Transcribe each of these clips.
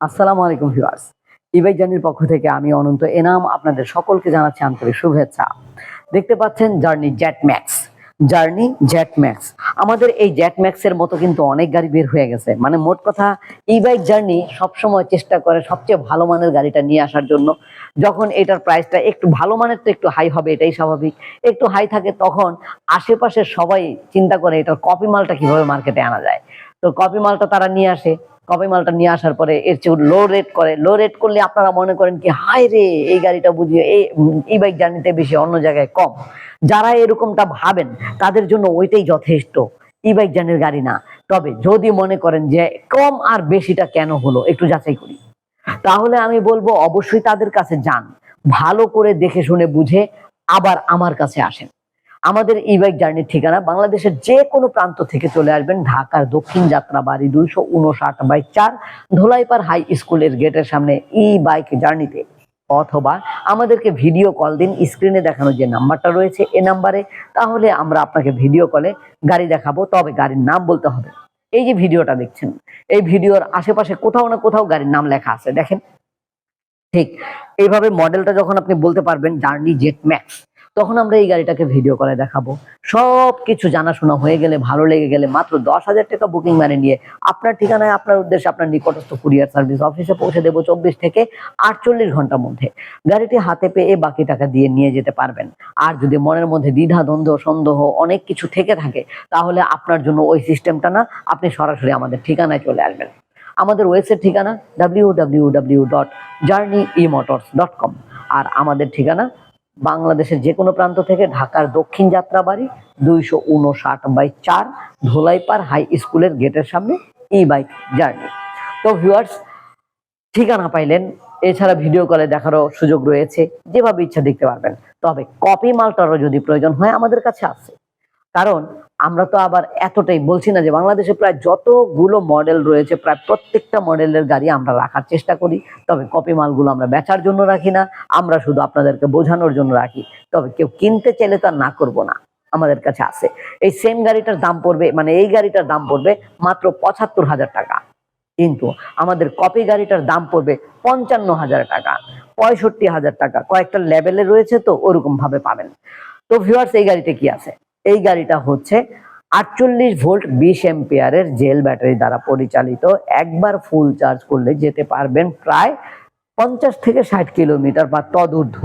আসসালামু আলাইকুম ভিউয়ার্স। ইবাই জার্নির পক্ষ থেকে আমি অনন্ত এনাম আপনাদের সকলকে জানাচ্ছি আন্তরিক শুভেচ্ছা। দেখতে পাচ্ছেন journey jet max journey jet max আমাদের এই জেট ম্যাক্সের মতো কিন্তু অনেক গাড়ি বের হয়ে গেছে। মানে মোট কথা ই বাইক জার্নি সবসময় চেষ্টা করে সবচেয়ে ভালো মানের গাড়িটা নিয়ে আসার জন্য। যখন এটার প্রাইসটা একটু ভালো মানের তো একটু হাই হবে, এটাই স্বাভাবিক। একটু হাই থাকে তখন আশেপাশে সবাই চিন্তা করে এটার কপি মালটা কীভাবে মার্কেটে আনা যায়। তো কপি মালটা তারা নিয়ে আসে। কপি মালটা নিয়ে আসার পরে এর চেয়ে লো রেট করে। লো রেট করলে আপনারা মনে করেন কি হাই রে, এই গাড়িটা বুঝিয়ে এই ই বাইক জার্নিতে বেশি অন্য জায়গায় কম। যারা এরকমটা ভাবেন, তাদের জন্য ওইটাই যথেষ্ট। ই বাইক জার্নির গাড়ি না। তবে যদি মনে করেন যে কম আর বেশিটা কেন হলো, একটু যাচাই করি। তাহলে আমি বলব, অবশ্যই তাদের কাছে যান। ভালো করে দেখে শুনে বুঝে আবার আমার কাছে আসেন। আমাদের ই বাইক জার্নির ঠিকানা বাংলাদেশের যে কোনো প্রান্ত থেকে চলে আসবেন ঢাকার দক্ষিণ যাত্রা বাড়ি দুইশো উনষাট বাই চার ধোলাইপার হাই স্কুলের গেটের সামনে ই বাইক জার্নিতে অথবা আমাদেরকে ভিডিও কল দিন স্ক্রিনে দেখানো যে নাম্বারটা রয়েছে এ নাম্বারে তাহলে আমরা আপনাকে ভিডিও কলে গাড়ি দেখাবো, তবে গাড়ির নাম বলতে হবে। এই যে ভিডিওটা দেখছেন, এই ভিডিওর আশেপাশে কোথাও না কোথাও গাড়ির নাম লেখা আছে, দেখেন? ঠিক, এইভাবে মডেলটা যখন আপনি বলতে পারবেন জার্নি জেট ম্যাক্স তখন আমরা এই গাড়িটাকে ভিডিও করে দেখাবো। সব কিছু জানাশোনা হয়ে গেলে, ভালো লেগে গেলে মাত্র দশ হাজার টাকা বুকিং মানে নিয়ে আপনার ঠিকানায়, আপনার উদ্দেশ্যে আপনার নিকটস্থ কুরিয়ার সার্ভিস অফিসে পৌঁছে দেবো চব্বিশ থেকে আটচল্লিশ ঘণ্টার মধ্যে। গাড়িটি হাতে পেয়ে বাকি টাকা দিয়ে নিয়ে যেতে পারবেন। আর যদি মনের মধ্যে দ্বিধা, দ্বন্দ্ব, সন্দেহ অনেক কিছু থেকে থাকে, তাহলে আপনার জন্য ওই সিস্টেমটা না, আপনি সরাসরি আমাদের ঠিকানায় চলে আসবেন। আমাদের ওয়েবসাইট ঠিকানা W W W dot journey E motors dot com আর আমাদের ঠিকানা বাংলাদেশের যে কোনো প্রান্ত থেকে ঢাকার দক্ষিণ যাত্রাবাড়ি দুইশো উনষাট বাই চার ধোলাইপার হাই স্কুলের গেটের সামনে ই বাইক জার্নি। তো ভিউয়ার্স, ঠিকানা পাইলেন, এছাড়া ভিডিও কলে দেখারও সুযোগ রয়েছে, যেভাবে ইচ্ছা দেখতে পারবেন। তবে কপি মালটারও যদি প্রয়োজন হয়, আমাদের কাছে আছে। কারণ আমরা তো আবার এতটাই বলছি না যে বাংলাদেশে প্রায় যতগুলো মডেল রয়েছে, প্রায় প্রত্যেকটা মডেলের গাড়ি আমরা রাখার চেষ্টা করি। তবে কপি মালগুলো আমরা বেচার জন্য রাখি না, আমরা শুধু আপনাদেরকে বোঝানোর জন্য রাখি। তবে কেউ কিনতে চাইলে তো না করব না, আমাদের কাছে আছে। এই সেম গাড়িটার দাম পড়বে মানে এই গাড়িটার দাম পড়বে মাত্র পঁচাত্তর হাজার টাকা। কিন্তু আমাদের কপি গাড়িটার দাম পড়বে পঞ্চান্ন হাজার টাকা, পঁয়ষট্টি হাজার টাকা। কয়েকটা লেভেলে রয়েছে তো ওরকম ভাবে পাবেন। তো ভিউয়ার্স এই গাড়িতে কি আছে? এই গাড়িটা হচ্ছে আটচল্লিশ ভোল্ট বিশ এম্পিয়ারের জেল ব্যাটারি দ্বারা পরিচালিত। একবার ফুল চার্জ করলে যেতে পারবেন প্রায় পঞ্চাশ থেকে ষাট কিলোমিটার বা তদূর্ধ্ব।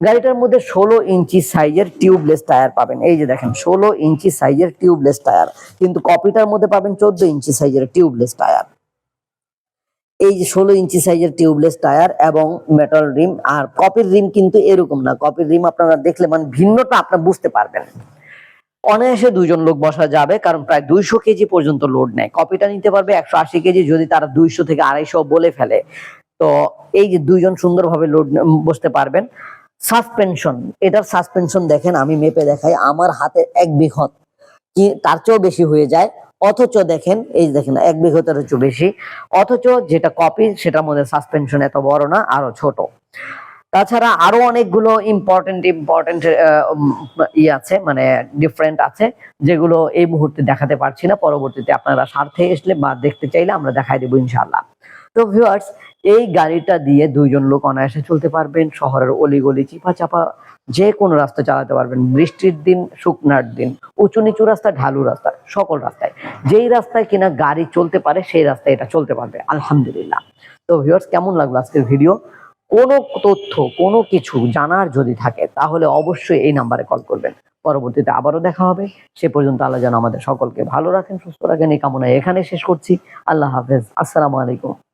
গাড়িটার মধ্যে ষোলো ইঞ্চি সাইজের টিউবলেস টায়ার পাবেন। এই যে দেখেন, ষোলো ইঞ্চি সাইজের টিউবলেস টায়ার কিন্তু কপিটার মধ্যে পাবেন চোদ্দ ইঞ্চি সাইজের টিউবলেস টায়ার এই যে ষোলো ইঞ্চি সাইজের টিউবলেস টায়ার এবং মেটাল রিম আর কপির রিম কিন্তু এরকম না। কপির রিম আপনারা দেখলে মানে ভিন্নটা আপনারা বুঝতে পারবেন। অনায়াসে দুইজন লোক বসা যাবে, কারণ প্রায় দুইশো কেজি পর্যন্ত লোড নেয়। কপিটা নিতে পারবে একশো আশি কেজি যদি তারা দুইশো থেকে আড়াইশো বলে ফেলে। তো এই যে দুইজন সুন্দরভাবে লোড বসতে পারবেন। সাসপেনশন এটার সাসপেনশন দেখেন, আমি মেপে দেখাই, আমার হাতে এক বিঘত। কি, তার চেয়েও বেশি হয়ে যায়। অথচ দেখেন, এই দেখেন, এক বিঘতের চেয়ে বেশি। অথচ যেটা কপি সেটার মধ্যে সাসপেনশন এত বড় না, আরও ছোট। তাছাড়া আরও অনেকগুলো ইম্পর্টেন্ট ইম্পর্টেন্ট ই আছে মানে ডিফারেন্ট আছে, যেগুলো এই মুহূর্তে দেখাতে পারছি না। পরবর্তীতে আপনারা স্বার্থে আসলে বা দেখতে চাইলে আমরা দেখাই দেবো ইনশাল্লাহ তো ভিউয়ার্স এই গাড়িটা দিয়ে দুইজন লোক অনায়াসে চলতে পারবেন। শহরের অলিগলি চিপা চাপা যে কোনো রাস্তা চালাতে পারবেন। বৃষ্টির দিন, শুকনার দিন, উঁচু নিচু রাস্তা, ঢালু রাস্তা, সকল রাস্তায়। যেই রাস্তায় কিনা গাড়ি চলতে পারে, সেই রাস্তায় এটা চলতে পারবে। আলহামদুলিল্লাহ। তো ভিউয়ার্স কেমন লাগল আজকের ভিডিও কোনো তথ্য, কোনো কিছু জানার যদি থাকে, তাহলে অবশ্যই এই নাম্বারে কল করবেন। পরবর্তীতে আবারও দেখা হবে। সে পর্যন্ত আল্লাহ যেন আমাদের সকলকে ভালো রাখেন, সুস্থ রাখেন। এই কামনায় এখানে শেষ করছি। আল্লাহ হাফেজ। আসসালামু আলাইকুম।